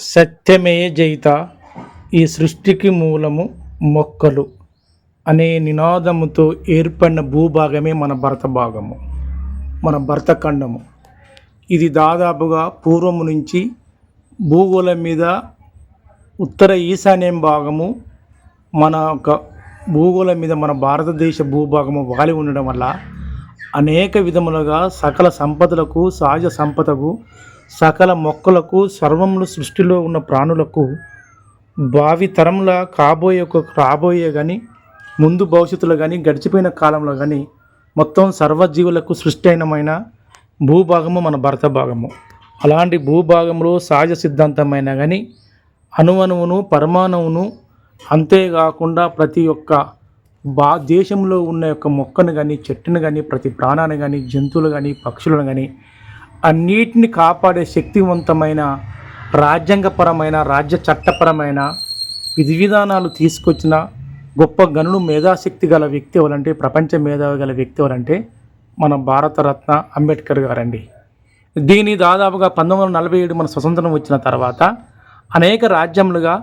సత్యమే జయిత ఈ సృష్టికి మూలము మొక్కలు అనే నినాదముతో ఏర్పడిన భూభాగమే మన భరత భాగము మన భరత ఖండము. ఇది దాదాపుగా పూర్వము నుంచి భూగోళం మీద ఉత్తర ఈశాన్యం భాగము మన యొక్క భూగోళం మీద మన భారతదేశ భూభాగము వాలి ఉండడం వల్ల అనేక విధములుగా సకల సంపదలకు సహజ సంపదకు సకల మొక్కలకు సర్వములు సృష్టిలో ఉన్న ప్రాణులకు భావి తరంలో కాబోయే ఒక రాబోయే కానీ ముందు భవిష్యత్తులో కానీ గడిచిపోయిన కాలంలో కానీ మొత్తం సర్వజీవులకు సృష్టి అయినమైన భూభాగము మన భరత భాగము. అలాంటి భూభాగంలో సహజ సిద్ధాంతమైన కానీ అణువణువును పరమాణువును అంతేకాకుండా ప్రతి ఒక్క బా దేశంలో ఉన్న యొక్క మొక్కను కానీ చెట్టును కానీ ప్రతి ప్రాణాన్ని కానీ జంతువులు కానీ పక్షులను కానీ అన్నిటిని కాపాడే శక్తివంతమైన రాజ్యాంగపరమైన రాజ్య చట్టపరమైన విధి విధానాలు తీసుకొచ్చిన గొప్ప గనులు మేధాశక్తి గల వ్యక్తి ఎవరంటే ప్రపంచ మేధావి గల వ్యక్తి ఎవరంటే మన భారతరత్న అంబేద్కర్ గారండి. దీని దాదాపుగా పంతొమ్మిది వందల నలభై ఏడు మన స్వతంత్రం వచ్చిన తర్వాత అనేక రాజ్యములుగా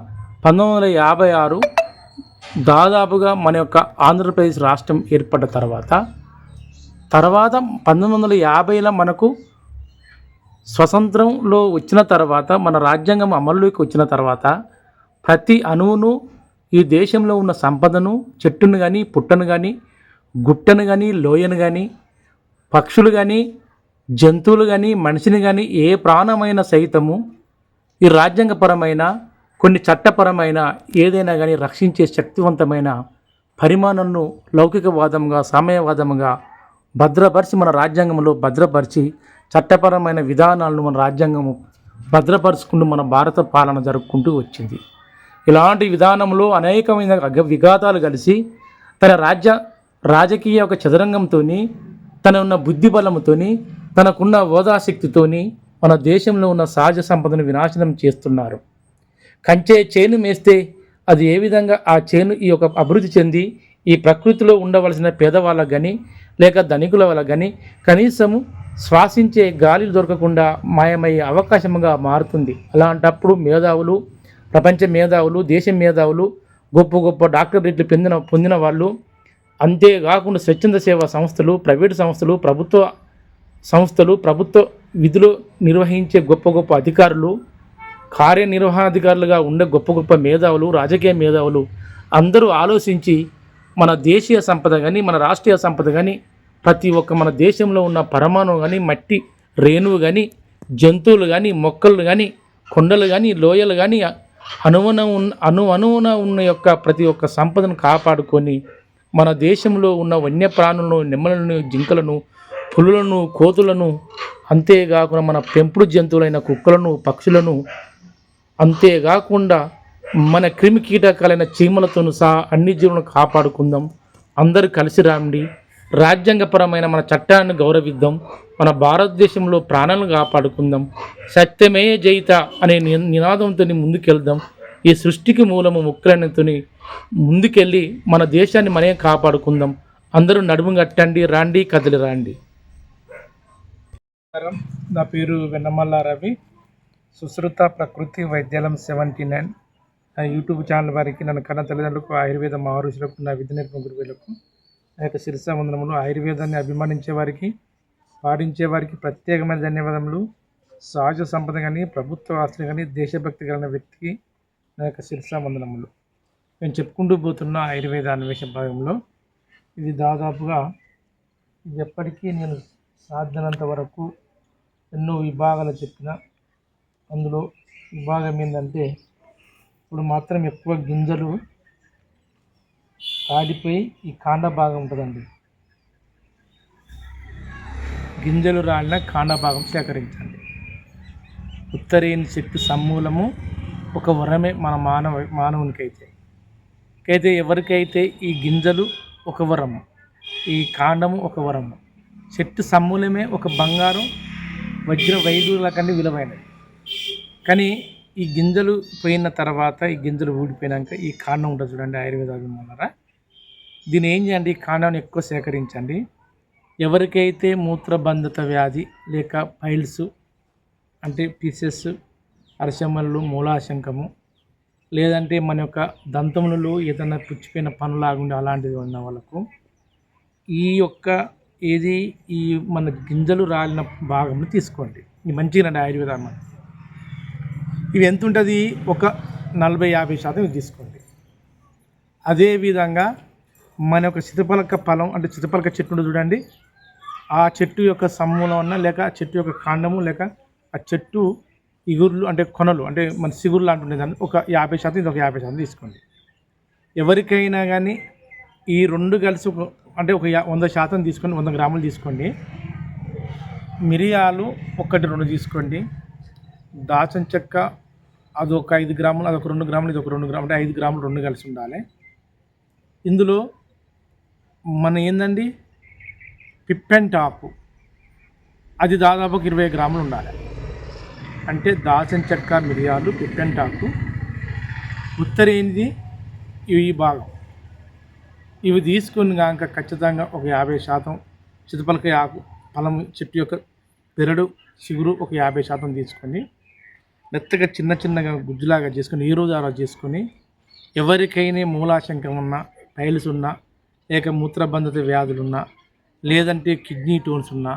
పంతొమ్మిది వందల యాభై ఆరు దాదాపుగా మన యొక్క ఆంధ్రప్రదేశ్ రాష్ట్రం ఏర్పడ్డ తర్వాత తర్వాత పంతొమ్మిది వందల యాభైలో మనకు స్వతంత్రంలో వచ్చిన తర్వాత మన రాజ్యాంగం అమల్లోకి వచ్చిన తర్వాత ప్రతి అణువును ఈ దేశంలో ఉన్న సంపదను చెట్టును కానీ పుట్టను కానీ గుట్టను కానీ లోయను కానీ పక్షులు కానీ జంతువులు కానీ మనిషిని కానీ ఏ ప్రాణమైన సైతము ఈ రాజ్యాంగపరమైన కొన్ని చట్టపరమైన ఏదైనా కానీ రక్షించే శక్తివంతమైన పరిమాణంను లౌకికవాదంగా సామ్యవాదంగా భద్రపరిచి మన రాజ్యాంగంలో భద్రపరిచి చట్టపరమైన విధానాలను మన రాజ్యాంగము భద్రపరుచుకుంటూ మన భారత పాలన జరుపుకుంటూ వచ్చింది. ఇలాంటి విధానంలో అనేకమైన విఘాతాలు కలిసి తన రాజ్య రాజకీయ ఒక చదరంగంతో తన ఉన్న బుద్ధి బలంతోని తనకున్న హోదాశక్తితోని మన దేశంలో ఉన్న సహజ సంపదను వినాశనం చేస్తున్నారు. కంచే చేను మేస్తే అది ఏ విధంగా ఆ చేను ఈ యొక్క అభివృద్ధి చెంది ఈ ప్రకృతిలో ఉండవలసిన పేదవాళ్ళకు కానీ లేక ధనికుల వాళ్ళకు కానీ కనీసము శ్వాసించే గాలి దొరకకుండా మాయమయ్యే అవకాశముగా మారుతుంది. అలాంటప్పుడు మేధావులు ప్రపంచ మేధావులు దేశ మేధావులు గొప్ప గొప్ప డాక్టరేట్లు పొందిన పొందిన వాళ్ళు అంతేకాకుండా స్వచ్ఛంద సేవా సంస్థలు ప్రైవేటు సంస్థలు ప్రభుత్వ సంస్థలు ప్రభుత్వ విధులు నిర్వహించే గొప్ప గొప్ప అధికారులు కార్యనిర్వహణాధికారులుగా ఉండే గొప్ప గొప్ప మేధావులు రాజకీయ మేధావులు అందరూ ఆలోచించి మన దేశీయ సంపద కానీ మన రాష్ట్రీయ సంపద కానీ ప్రతి ఒక్క మన దేశంలో ఉన్న పరమాణు కానీ మట్టి రేణువు కానీ జంతువులు కానీ మొక్కలు కానీ కొండలు కానీ లోయలు కానీ అనువన ఉన్న అను అనువున ఉన్న యొక్క ప్రతి ఒక్క సంపదను కాపాడుకొని మన దేశంలో ఉన్న వన్యప్రాణులను నెమ్మలను జింకలను పులులను కోతులను అంతేకాకుండా మన పెంపుడు జంతువులైన కుక్కలను పక్షులను అంతేకాకుండా మన క్రిమి కీటకాలైన చీమలతోను సహా అన్ని జీవులను కాపాడుకుందాం. అందరూ కలిసి రాండి. రాజ్యాంగపరమైన మన చట్టాన్ని గౌరవిద్దాం మన భారతదేశంలో ప్రాణాలను కాపాడుకుందాం సత్యమే జయిత అనే నినాదంతో ముందుకెళ్దాం. ఈ సృష్టికి మూలము ముక్కలతో ముందుకెళ్ళి మన దేశాన్ని మనమే కాపాడుకుందాం. అందరూ నడుము కట్టండి రాండి కదిలి రాండి. నా పేరు వెన్నమల్ల రవి. సుశ్రుత ప్రకృతి వైద్యాలయం సెవెంటీ నైన్. నా యూట్యూబ్ ఛానల్ వారికి నన్ను కన్న తల్లిదండ్రులకు ఆయుర్వేద మహర్షులకు నా విద్య నేర్పిన గురువులకు నా యొక్క శిరస వందనములు ఆయుర్వేదాన్ని అభిమానించే వారికి పాటించే వారికి ప్రత్యేకమైన ధన్యవాదములు. సహజ సంపద కానీ ప్రభుత్వ ఆస్తులు కానీ దేశభక్తి కలిగిన వ్యక్తికి నా యొక్క శిరస వందనములు నేను చెప్పుకుంటూ పోతున్న ఆయుర్వేద అన్వేషణ భాగంలో ఇది దాదాపుగా ఎప్పటికీ నేను సాధ్యనంత వరకు ఎన్నో విభాగాలు చెప్పిన అందులో విభాగం ఏంటంటే ఇప్పుడు మాత్రం ఎక్కువ గింజలు రాలిపోయి ఈ కాండ భాగం ఉంటుందండి. గింజలు రాలిన కాండ భాగం సేకరించండి. ఉత్తరేణి శక్తి సమూలము ఒక వరమే మన మానవ మానవునికైతే. అయితే ఎవరికైతే ఈ గింజలు ఒక వరము ఈ కాండము ఒక వరము చెట్టు సమూలమే ఒక బంగారం వజ్ర వైద్యుల కంటే విలువైనది. కానీ ఈ గింజలు పోయిన తర్వాత ఈ గింజలు ఊడిపోయినాక ఈ కాండం ఉంటుంది చూడండి ఆయుర్వేద అభిమానులరా. దీన్ని ఏం చేయండి? కాండాన్ని ఎక్కువ సేకరించండి. ఎవరికైతే మూత్రబంధత వ్యాధి లేక పైల్స్ అంటే పీసెస్ అరశమలు మూలాశంకము లేదంటే మన యొక్క దంతములలో ఏదైనా పుచ్చిపోయిన పనులాగుండే అలాంటిది ఉన్న వాళ్ళకు ఈ యొక్క ఏది ఈ మన గింజలు రాలిన భాగం తీసుకోండి. ఇది మంచిగా ఆయుర్వేదం ఇవి ఎంత ఉంటుంది? ఒక నలభై యాభై శాతం ఇది తీసుకోండి. అదేవిధంగా మన యొక్క చితపలక ఫలం అంటే చితపలక చెట్టు చూడండి. ఆ చెట్టు యొక్క సమ్ములో అన్న లేక ఆ చెట్టు యొక్క కాండము లేక ఆ చెట్టు ఇగుర్లు అంటే కొనలు అంటే మన సిగురు లాంటి ఉండేదాన్ని ఒక యాభై శాతం ఇది ఒక యాభై శాతం తీసుకోండి. ఎవరికైనా కానీ ఈ రెండు కలిసి ఒక అంటే ఒక వంద శాతం తీసుకోండి వంద గ్రాములు తీసుకోండి. మిరియాలు ఒకటి రెండు తీసుకోండి. దాచిన చెక్క అది ఒక ఐదు గ్రాములు అదొక రెండు గ్రాములు ఇది ఒక రెండు గ్రాములు అంటే ఐదు గ్రాములు రెండు కలిసి ఉండాలి. ఇందులో మన ఏందండి? పిప్పెంటాకు అది దాదాపు ఇరవై గ్రాములు ఉండాలి. అంటే దాల్చిన చెక్క మిరియాలు పిప్పెంటాకు ఉత్తరేంది ఈ భాగం. ఇవి తీసుకుని కాక ఖచ్చితంగా ఒక యాభై శాతం చితపలకాయ ఆకు ఫలం చెట్టు యొక్క పెరడు చిగురు ఒక యాభై శాతం తీసుకొని మెత్తగా చిన్న చిన్నగా గుజ్జులాగా చేసుకొని ఈ రోజు ఆ రోజు చేసుకొని ఎవరికైనా మూలాశంకం ఉన్నా టైల్స్ ఉన్నా లేక మూత్రబంధత వ్యాధులున్నా లేదంటే కిడ్నీ టోన్స్ ఉన్నా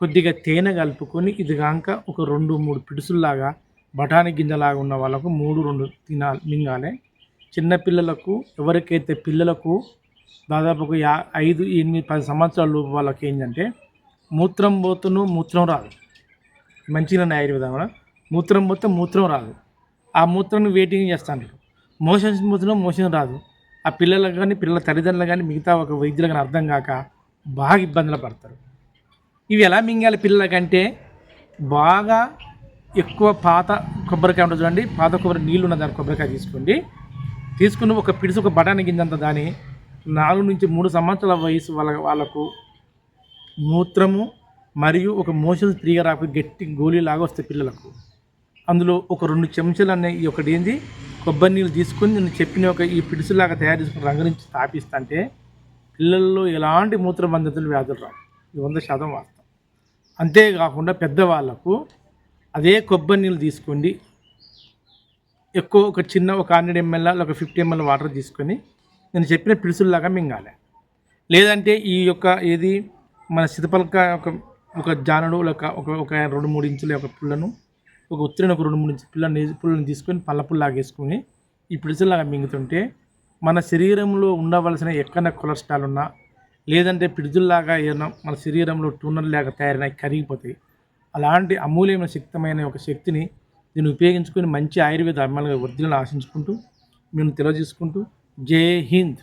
కొద్దిగా తేనె కలుపుకొని ఇది కాక ఒక రెండు మూడు పిడుసుల్లాగా బఠానీ గింజలాగా ఉన్న వాళ్ళకు మూడు రెండు తినాలి మింగాలి. చిన్నపిల్లలకు ఎవరికైతే పిల్లలకు దాదాపు ఒక యా ఐదు ఎనిమిది పది సంవత్సరాల లోపు వాళ్ళకి ఏంటంటే మూత్రం పోతును మూత్రం రాదు. మంచిగా ఆయుర్వేదం కూడా మూత్రం పోతే మూత్రం రాదు. ఆ మూత్రం వెయిటింగ్ చేస్తాను మోషన్స్ మూత్రం మోషన్ రాదు. ఆ పిల్లలకు కానీ పిల్లల తల్లిదండ్రులు కానీ మిగతా ఒక వైద్యులు కానీ అర్థం కాక బాగా ఇబ్బందులు పడతారు. ఇవి ఎలా మింగాలి పిల్లలకంటే బాగా ఎక్కువ పాత కొబ్బరికాయ ఉంటుంది చూడండి. పాత కొబ్బరి నీళ్ళు ఉన్న దాని కొబ్బరికాయ తీసుకోండి. తీసుకుని ఒక పిడిసి ఒక బఠానీ గింజంత దాని నాలుగు నుంచి మూడు సంవత్సరాల వయసు వాళ్ళ వాళ్ళకు మూత్రము మరియు ఒక మోషన్ ఫ్రీగా రాకపోయి గట్టి గోళీలాగా వస్తాయి పిల్లలకు. అందులో ఒక రెండు చెంచాలు అనే ఒకటి ఏంది? కొబ్బరి నీళ్ళు తీసుకొని నేను చెప్పిన ఒక ఈ పిడుసులాగా తయారు చేసుకుని రంగు నుంచి స్థాపిస్తుంటే పిల్లల్లో ఎలాంటి మూత్రబంధితులు వ్యాధులు రావు. ఇది వంద శాతం వాస్తవం. అంతేకాకుండా పెద్దవాళ్ళకు అదే కొబ్బరి నీళ్ళు తీసుకోండి ఎక్కువ ఒక చిన్న ఒక హండ్రెడ్ ఎంఎల్ ఒక ఫిఫ్టీ ఎంఎల్ వాటర్ తీసుకొని నేను చెప్పిన పిడుసుల్లాగా మింగాలి. లేదంటే ఈ యొక్క ఏది మన సితపలక ఒక ఒక జానుడు లేక ఒక ఒక రెండు మూడు ఇంచుల యొక్క పుల్లను ఒక ఉత్తరిన ఒక రెండు మూడు ఇంచు పుల్లని తీసుకొని పళ్ళ వేసుకొని ఈ పిడుసులాగా మింగుతుంటే మన శరీరంలో ఉండవలసిన ఎక్కడ కొలెస్ట్రాల్ ఉన్నా లేదంటే పిడుజుల్లాగా ఏదైనా మన శరీరంలో టూనర్ లాగా తయారైన కరిగిపోతాయి. అలాంటి అమూల్యమైన శక్తమైన ఒక శక్తిని దీన్ని ఉపయోగించుకొని మంచి ఆయుర్వేద అమ్మాయిలుగా వర్ధులను ఆశించుకుంటూ మేము తెలియజేసుకుంటూ జై హింద్.